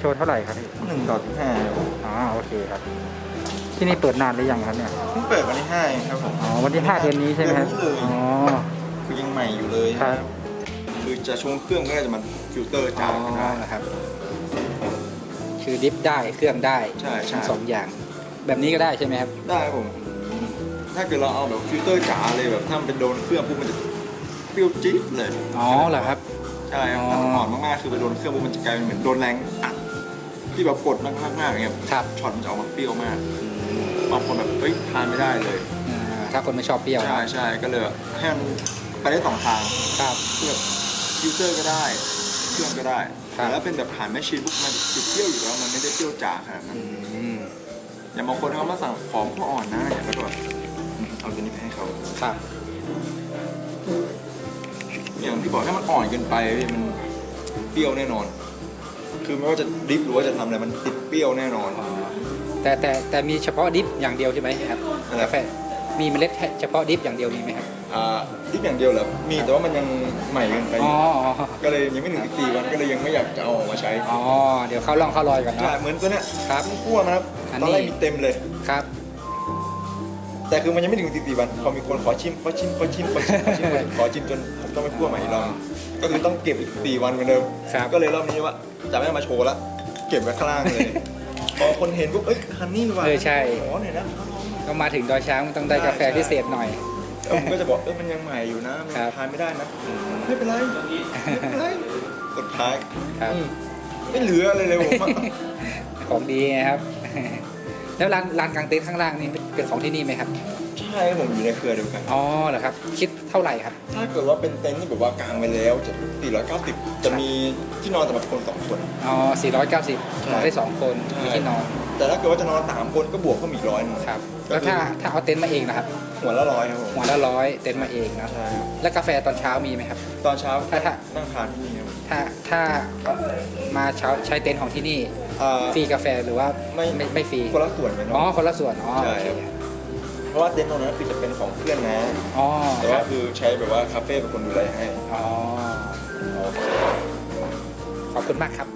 โชว์เท่าไหร่ครับพี่หนึ่งต่อห้าอ๋อโอเคครับ ที่นี่เปิดนานหรือยังครับเนี่ยเพิ่งเปิดวันที่ห้าเองครับผมอ๋อวันที่ห้าเดือนนี้ใช่ไหมครับเดือนนี้เลยอ๋อคือยังใหม่อยู่เลยครับ คือจะชงเครื่องก็จะมันฟิลเตอร์จานก็ได้นะครับ คือดิฟได้เครื่องได้ใช่ใช่ ทั้งสองอย่าง แบบนี้ก็ได้ใช่ไหมครับ ได้ครับผม ถ้าเกิดเราเอาแบบฟิลเตอร์จ๋าเลยแบบถ้ามันเป็นโดนเครื่องปุ๊บมันจะเปรี้ยวจี๊ดเลยอ๋อเหรอครับ ใช่ครับอ๋อถ้ามันอ่อนมากๆคือไปโดนเครื่องปุ๊บมันจะกลายเป็นเหมือนโดนแรงอัด ที่แบบกดมากๆๆอย่างเงี้ยครับ ช็อตมันจะออกมาเปรี้ยวมากบางคนแบบเฮ้ยทานไม่ได้เลยอ่าถ้าคนไม่ชอบเปรี้ยวใช่ใช่ก็เลยแบบให้มันไปได้สองทางครับคือแบบฟิลเตอร์ก็ได้เครื่องก็ได้ครับ แต่ถ้าเป็นแบบผ่านแมชชีนปุ๊บมันติดเปรี้ยวอยู่แล้วมันไม่ได้เปรี้ยวจ๋าขนาดนั้นอืมอย่างบางคนเขามาสั่งของเขาอ่อนนะอย่างก็แบบอืมเอาตัวนี้ไปให้เขา ครับอย่างที่บอกถ้ามันอ่อนเกินไปมันเปรี้ยวแน่นอน คือไม่ว่าจะดริฟหรือว่าจะทำอะไรมันติดเปรี้ยวแน่นอนอ๋อแต่แต่แต่มีเฉพาะดิฟอย่างเดียวใช่ไหมครับอะไร กาแฟมีเมล็ดแค่เฉพาะดิฟอย่างเดียวมีไหมครับอ่าดริฟอย่างเดียวเหรอมีแต่ว่ามันยังใหม่เกินไปอ๋อก็เลยยังไม่ถึงตีวันก็เลยยังไม่อยากจะเอาออกมาใช้อ๋อเดี๋ยวเข้าลองเข้ารอยก่อนใช่เนาะ เหมือนตัวเนี้ยครับคั่วมาครับอันตนี้อนแรกมีเต็มเลย ครับ แต่คือมันยังไม่ถึงตีวันพอมีคนขอชิมขอชิมขอชิมขอชิมขอชิมขอชิมจนผมต้องไปคั่วใหม่อีกรอบก็คือต้องเก็บอีกตีวันเหมือนเดิมครับ ก็เลยรอบนี้ว่าจะไม่เอามาโชว์ละเก็บไว้ข้างล่างเลยพอคนเห็นปุ๊บเอ้ยฮันนี่ว่ะเออใช่ ขอหน่อยนะก็มาถึงดอยช้างมันต้องได้กาแฟพิเศษหน่อยแล้วผมก็จะบอกเออมันยังใหม่อยู่นะมันครับทานไม่ได้นะไม่เป็นไรไม่เป็นไรสุดท้ายครับ อืมไม่เหลืออะไรเลยผมว่าของดีไงครับ แล้วร้านร้านกางเต็นท์ข้างล่างนี่เป็นของที่นี่ไหมครับ ใช่ผมอยู่ในเครือเดียวกัน อ๋อเหรอครับ คิดเท่าไหร่ครับ ถ้าเกิดว่าเป็นเต็นท์ที่แบบว่ากางไปแล้วจะ490 จะมีที่นอนสำหรับคนสองคน อ๋อ 490นอนได้สองคนใช่มีที่นอน แต่ถ้าเกิดว่าจะนอนสามคนก็บวกเพิ่มอีกร้อยหนึงครับ แล้วถ้าถ้าเอาเต็นท์มาเองนะครับ หัวละร้อยครับผม หัวละร้อยเต็นท์มาเองนะใช่ครับแล้วกาแฟตอนเช้ามีไหมครับ ตอนเช้าถ้าถ้านั่งทานที่นี่ครับถ้าถ้ามาเช้าใช้เต็นท์ของที่นี่ อ่า ฟรีกาแฟหรือว่าไม่ไม่ไม่ฟรีคนละส่วนกันอ๋อเนาะ คนละส่วนอ๋อใช่ โอเคครับเพราะว่าเต็นท์ตรงนั้นคือจะเป็นของเพื่อนนะ อ๋อแต่คว่ารับคือใช้แบบว่าคาเฟ่เป็นคนดูแลให้อ๋อโอเค ขอบคุณมากครับ